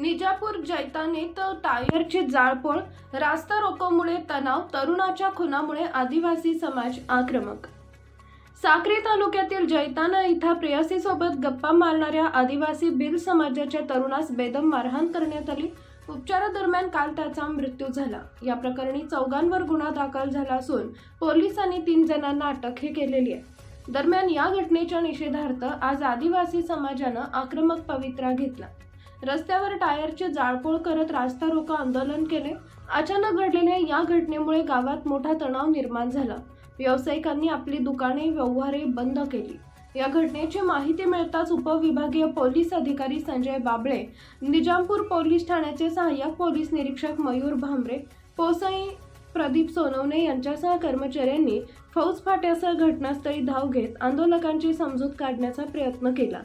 निजापूर जैतानीत टायरची जाळपोळ रास्ता रोकोमुळे तणाव तरुणाच्या खुनामुळे आदिवासी समाज आक्रमक. साक्री तालुक्यातील जैताना इथं प्रेयसीसोबत गप्पा मारणाऱ्या आदिवासी बिल समाजाच्या तरुणास बेदम मारहाण करण्यात आली. उपचारादरम्यान काल त्याचा मृत्यू झाला. या प्रकरणी चौघांवर गुन्हा दाखल झाला असून पोलिसांनी तीन जणांना अटकही केलेली आहे. दरम्यान या घटनेच्या निषेधार्थ आज आदिवासी समाजानं आक्रमक पवित्रा घेतला. रस्त्यावर टायरचे जाळपोळ करत रास्ता रोको आंदोलन केले. अचानक घडलेल्या या घटनेमुळे गावात मोठा तणाव निर्माण झाला. व्यावसायिकांनी आपली दुकाने व्यवहारे बंद केली. या घटनेची माहिती मिळताच उपविभागीय पोलीस अधिकारी संजय बाबळे निजामपूर पोलीस ठाण्याचे सहाय्यक पोलीस निरीक्षक मयूर भांबरे पोसई प्रदीप सोनवणे यांच्यासह कर्मचाऱ्यांनी फौज फाट्यासह घटनास्थळी धाव घेत आंदोलकांची समजूत काढण्याचा प्रयत्न केला.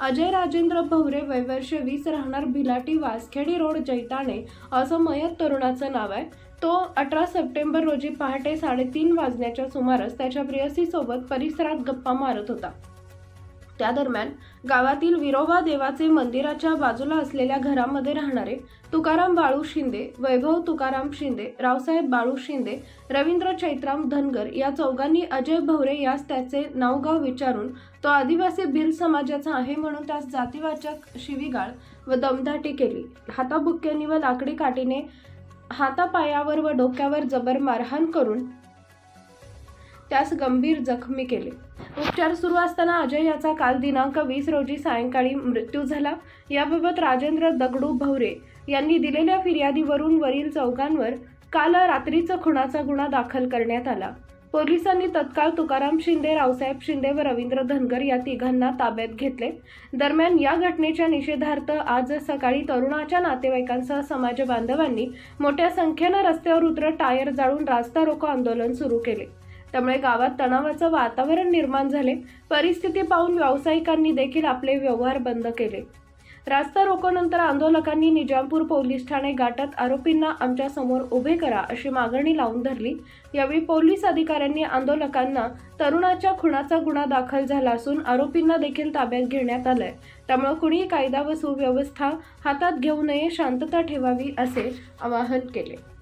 अजय राजेंद्र भवरे वैवर्ष वीस राहणार भिलाटी वासखेडी रोड जैताणे असं मयत तरुणाचं नाव आहे. तो अठरा सप्टेंबर रोजी पहाटे साडेतीन वाजण्याच्या सुमारास त्याच्या प्रेयसीसोबत परिसरात गप्पा मारत होता. त्या दरम्यान गावातील विरोबा देवाचे मंदिराच्या बाजूला असलेल्या घरामध्ये राहणारे तुकाराम बाळू शिंदे वैभव तुकाराम शिंदे रावसाहेब बाळू शिंदे रवींद्र चैत्राम धनगर या चौघांनी अजय भवरे यास त्याचे नावगाव विचारून तो आदिवासी भिल समाजाचा आहे म्हणून त्यास जातीवाचक शिवीगाळ व दमदाटी केली. हाताबुक्क्यांनी व लाकडी काठीने हातापायावर व डोक्यावर जबर मारहाण करून त्यास गंभीर जखमी केले. उपचार सुरू असताना अजय याचा काल दिनांक वीस रोजी सायंकाळी मृत्यू झाला. याबाबत राजेंद्र दगडू भवरे यांनी दिलेल्या फिर्यादीवरून वरील चौघांवर काल रात्रीचा खुणाचा गुन्हा दाखल करण्यात आला. पोलिसांनी तत्काळ तुकाराम शिंदे रावसाहेब शिंदे व रवींद्र धनगर या तिघांना ताब्यात घेतले. दरम्यान या घटनेच्या निषेधार्थ आज सकाळी तरुणाच्या नातेवाईकांसह समाज बांधवांनी मोठ्या संख्येनं रस्त्यावर उतरत टायर जाळून रास्ता रोको आंदोलन सुरू केले. त्यामुळे गावात तणावाचं वातावरण निर्माण झाले. परिस्थिती पाहून व्यावसायिकांनी देखील आपले व्यवहार बंद केले. रास्ता रोकोनंतर आंदोलकांनी निजामपूर पोलीस ठाणे गाठत आरोपींना आमच्यासमोर उभे करा अशी मागणी लावून धरली. यावेळी पोलीस अधिकाऱ्यांनी आंदोलकांना तरुणाच्या खुनाचा गुन्हा दाखल झाला असून आरोपींना देखील ताब्यात घेण्यात आलंय. त्यामुळे कुणीही कायदा व सुव्यवस्था हातात घेऊ नये शांतता ठेवावी असे आवाहन केले.